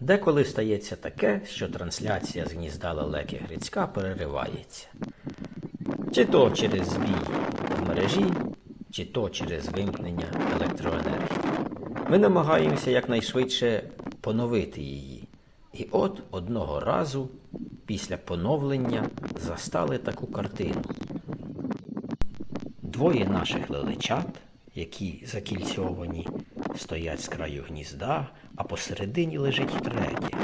Деколи стається таке, що трансляція з гнізда лелеки Грицька переривається. Чи то через збій в мережі, чи то через вимкнення електроенергії. Ми намагаємося якнайшвидше поновити її. І от одного разу після поновлення застали таку картину. Двоє наших лелечат, які закільцьовані, стоять з краю гнізда, а посередині лежить третє.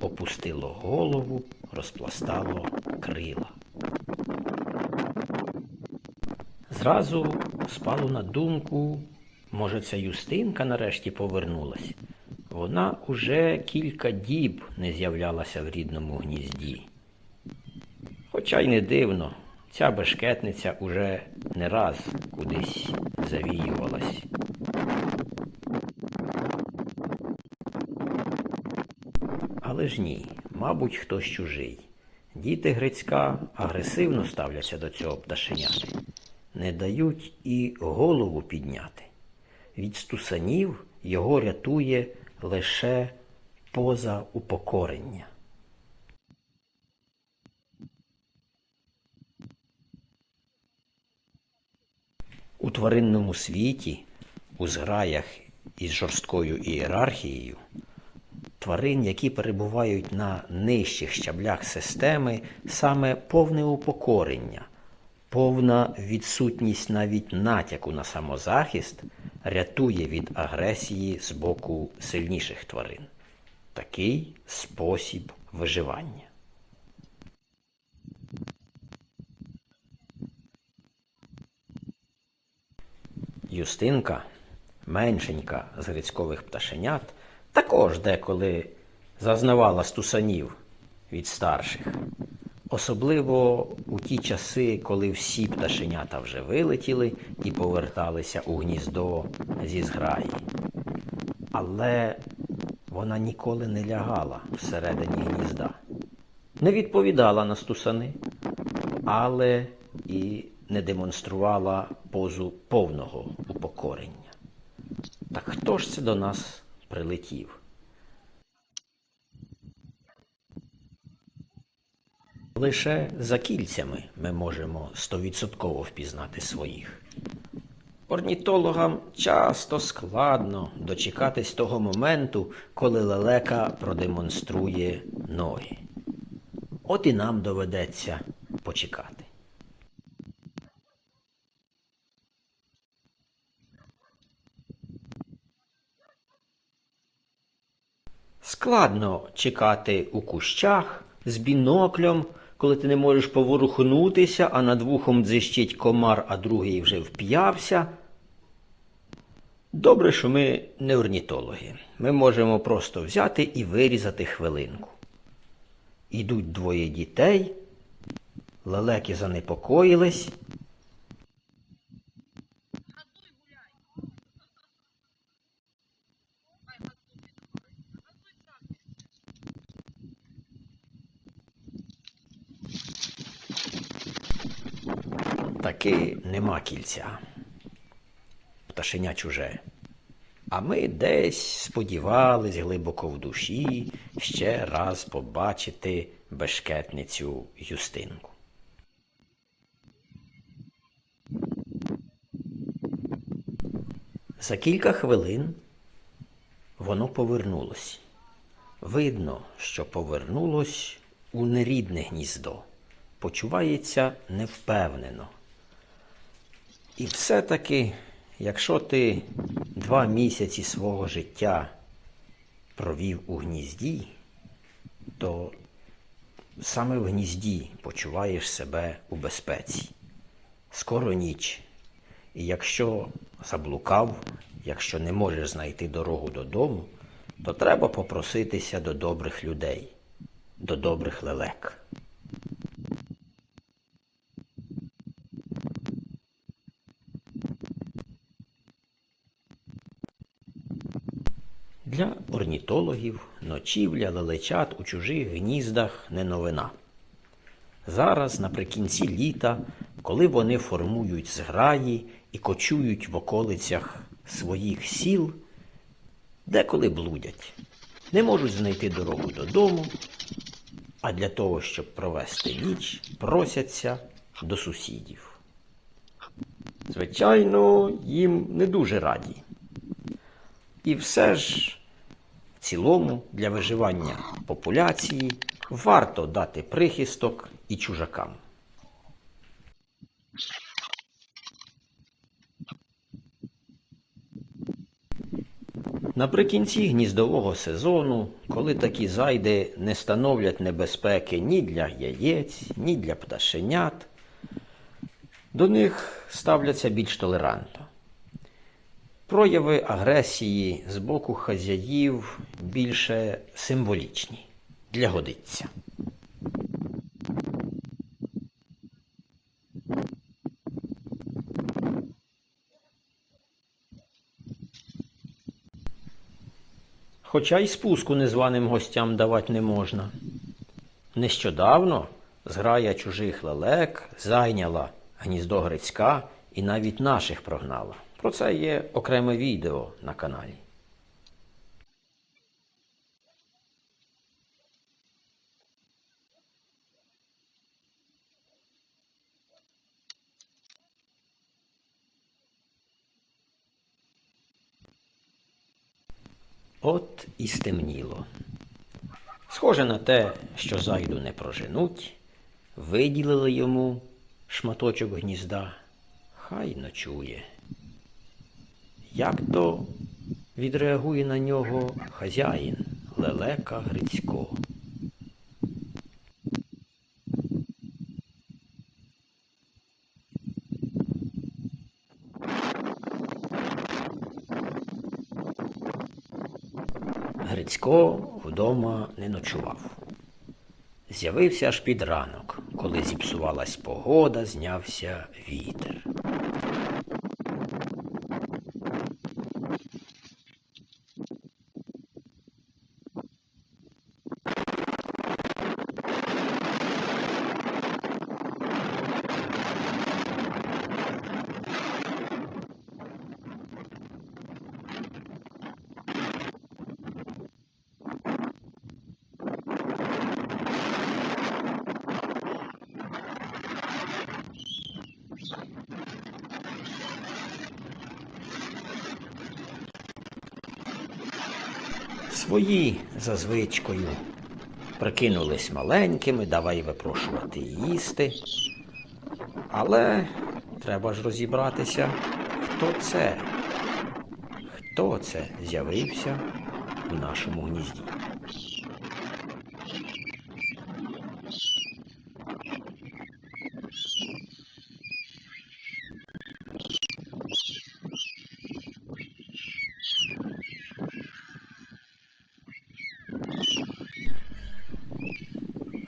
Опустило голову, розпластало крила. Зразу спало на думку, може, ця Юстинка нарешті повернулась. Вона уже кілька діб не з'являлася в рідному гнізді. Хоча й не дивно, ця бешкетниця уже не раз кудись завіювалась. Але ж ні, мабуть, хтось чужий. Діти Грицька агресивно ставляться до цього пташеняти, не дають і голову підняти. Від стусанів його рятує лише поза упокорення. У тваринному світі, у зграях із жорсткою ієрархією, тварин, які перебувають на нижчих щаблях системи, саме повне упокорення, повна відсутність навіть натяку на самозахист рятує від агресії з боку сильніших тварин. Такий спосіб виживання. Юстинка, меншенька з грицькових пташенят, також деколи зазнавала стусанів від старших. Особливо у ті часи, коли всі пташенята вже вилетіли і поверталися у гніздо зі зграї. Але вона ніколи не лягала всередині гнізда, не відповідала на стусани, але і не демонструвала позу повного упокорення. Так хто ж це до нас прилетів? Лише за кільцями ми можемо стовідсотково впізнати своїх. Орнітологам часто складно дочекатись того моменту, коли лелека продемонструє ноги. От і нам доведеться почекати. Складно чекати у кущах з біноклем, коли ти не можеш поворухнутися, а над вухом дзищить комар, а другий вже вп'явся. Добре, що ми не орнітологи. Ми можемо просто взяти і вирізати хвилинку. Ідуть двоє дітей, лелеки занепокоїлись. Таки нема кільця. Пташеня чуже. А ми десь сподівались глибоко в душі ще раз побачити бешкетницю Юстинку. За кілька хвилин воно повернулось. Видно, що повернулось у нерідне гніздо, почувається невпевнено. І все-таки, якщо ти два місяці свого життя провів у гнізді, то саме в гнізді почуваєш себе у безпеці. Скоро ніч. І якщо заблукав, якщо не можеш знайти дорогу додому, то треба попроситися до добрих людей, до добрих лелек. Для орнітологів ночівля лелечат у чужих гніздах не новина. Зараз, наприкінці літа, коли вони формують зграї і кочують в околицях своїх сіл, деколи блудять. не можуть знайти дорогу додому, а для того, щоб провести ніч, просяться до сусідів. Звичайно, їм не дуже раді. І все ж, цілому, для виживання популяції варто дати прихисток і чужакам. Наприкінці гніздового сезону, коли такі зайди не становлять небезпеки ні для яєць, ні для пташенят, до них ставляться більш толерантно. Прояви агресії з боку хазяїв більше символічні для годиться. Хоча й спуску незваним гостям давати не можна. Нещодавно зграя чужих лелек зайняла гніздо Грицька і навіть наших прогнала. Про це є окреме відео на каналі. От і стемніло. Схоже на те, що зайду не проженуть, виділили йому шматочок гнізда, хай ночує. Як то відреагує на нього хазяїн Лелека Грицько? Грицько вдома не ночував. З'явився аж під ранок, коли зіпсувалась погода, знявся вітер. Свої за звичкою прикинулись маленькими, давай випрошувати їсти. Але треба ж розібратися, хто це, хто це з'явився у нашому гнізді.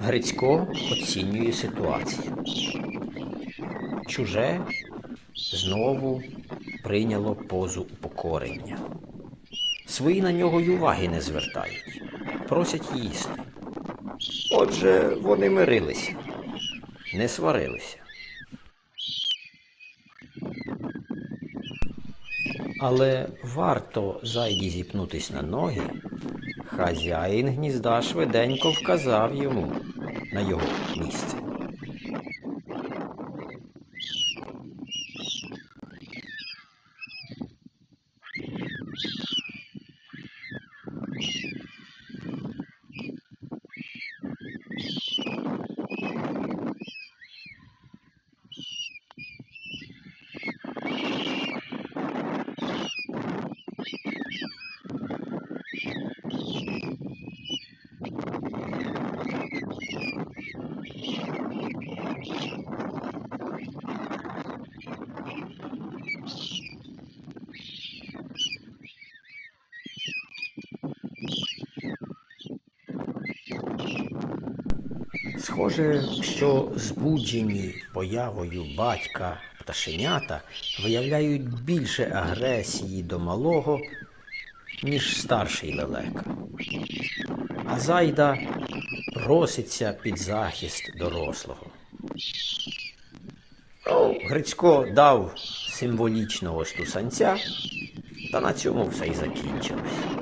Грицько оцінює ситуацію. Чуже знову прийняло позу упокорення. Свої на нього й уваги не звертають, просять їсти. Отже, вони мирилися, не сварилися. Але варто зайді зіпнутись на ноги, хазяїн гнізда швиденько вказав йому на його місце. Схоже, що збуджені появою батька пташенята виявляють більше агресії до малого, ніж старший лелека. А зайда проситься під захист дорослого. Грицько дав символічного стусанця, та на цьому все й закінчилось.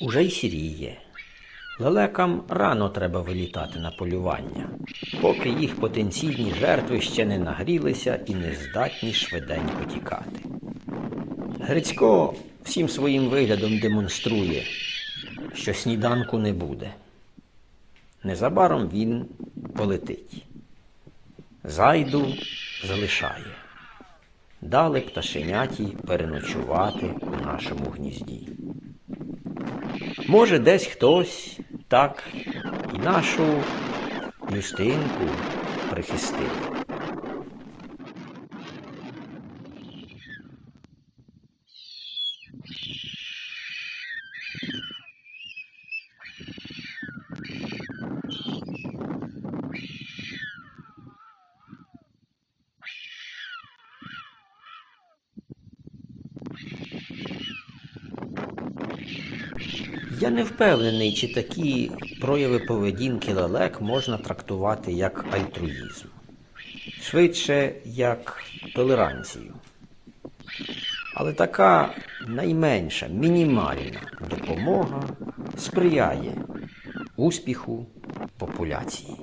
Уже й сіріє. Лелекам рано треба вилітати на полювання, поки їх потенційні жертви ще не нагрілися і не здатні швиденько тікати. Грицько всім своїм виглядом демонструє, що сніданку не буде. Незабаром він полетить. Зайду залишає. Дали пташеняті переночувати у нашому гнізді. Може, десь хтось так і нашу Юстинку прихистив. Я не впевнений, чи такі прояви поведінки лелек можна трактувати як альтруїзм. Швидше як толеранцію. Але така найменша, мінімальна допомога сприяє успіху популяції.